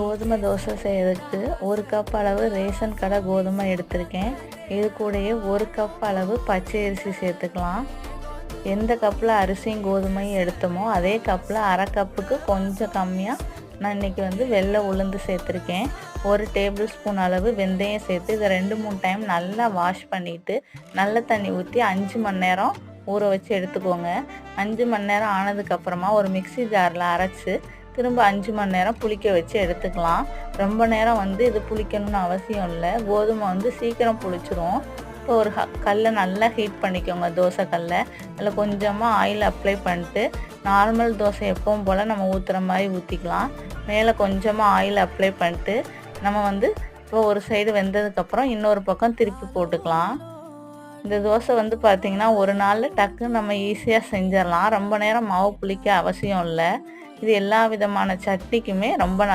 கோதுமை தோசை செய்கிறதுக்கு ஒரு கப் அளவு ரேஷன் கடை கோதுமை எடுத்திருக்கேன். இது கூடயே ஒரு கப் அளவு பச்சை அரிசி சேர்த்துக்கலாம். எந்த கப்பில் அரிசியும் கோதுமையும் எடுத்தோமோ அதே கப்பில் அரை கப்புக்கு கொஞ்சம் கம்மியாக நான் இன்றைக்கி வந்து வெள்ளை உளுந்து சேர்த்துருக்கேன். ஒரு டேபிள் ஸ்பூன் அளவு வெந்தயம் சேர்த்து இதை ரெண்டு மூணு டைம் நல்லா வாஷ் பண்ணிவிட்டு நல்ல தண்ணி ஊற்றி அஞ்சு மணி நேரம் ஊற வச்சு எடுத்துக்கோங்க. அஞ்சு மணி நேரம் ஆனதுக்கப்புறமா ஒரு மிக்ஸி ஜாரில் அரைச்சி திரும்ப அஞ்சு மணி நேரம் புளிக்க வச்சு எடுத்துக்கலாம். ரொம்ப நேரம் வந்து இது புளிக்கணும்னு அவசியம் இல்லை. கோதுமை வந்து சீக்கிரம் புளிச்சிரும். இப்போ ஒரு ஹ- கல்லை நல்லா ஹீட் பண்ணிக்கோங்க. தோசை கல்லை. அதில் கொஞ்சமாக ஆயில் அப்ளை பண்ணிட்டு நார்மல் தோசை எப்பவும் போல் நம்ம ஊற்றுற மாதிரி ஊற்றிக்கலாம் மேலே கொஞ்சமாக ஆயில் அப்ளை பண்ணிட்டு நம்ம வந்து இப்போ ஒரு சைடு வெந்ததுக்கப்புறம் இன்னொரு பக்கம் திருப்பி போட்டுக்கலாம். இந்த தோசை வந்து பார்த்திங்கன்னா ஒரு நாளில் டக்குன்னு நம்ம ஈஸியாக செஞ்சிடலாம். ரொம்ப நேரம் மாவு புளிக்க அவசியம் இல்லை. இது எல்லா விதமான சட்னிக்குமே ரொம்ப நல்லா